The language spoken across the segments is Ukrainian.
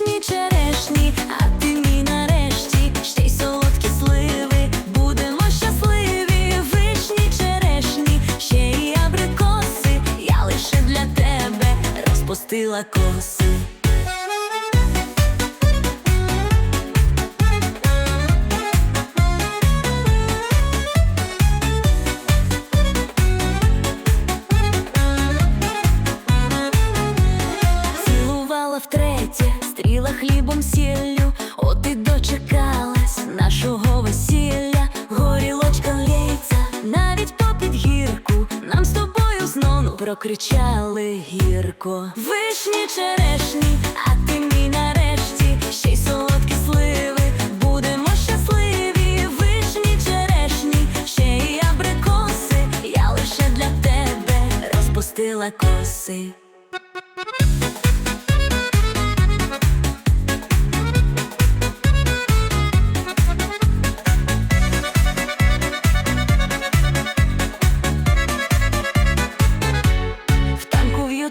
пишні черешні, а ти мій нарешті, ще й солодкі сливи, будемо щасливі, вишні черешні, ще й абрикоси, я лише для тебе розпустила коси. небом сіллю, от і дочекалась нашого весілля, горілочка лється, навіть попід гірку. Нам з тобою знову прокричали гірко. Вишні черешні, а ти мій нарешті, ще й солодкі сливи, будемо щасливі, вишні черешні, ще й абрикоси, я лише для тебе розпустила коси.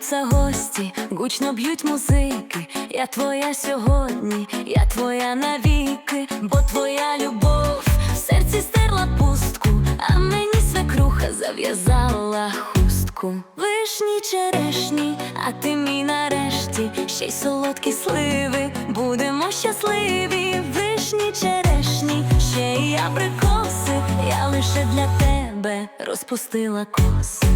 Танку гості, гучно б'ють музики. Я твоя сьогодні, я твоя навіки, бо твоя любов в серці стерла пустку, а мені свекруха зав'язала хустку. Вишні черешні, а ти мій нарешті, ще й солодкі сливи, будемо щасливі, вишні черешні, ще й абрикоси, я лише для тебе розпустила коси.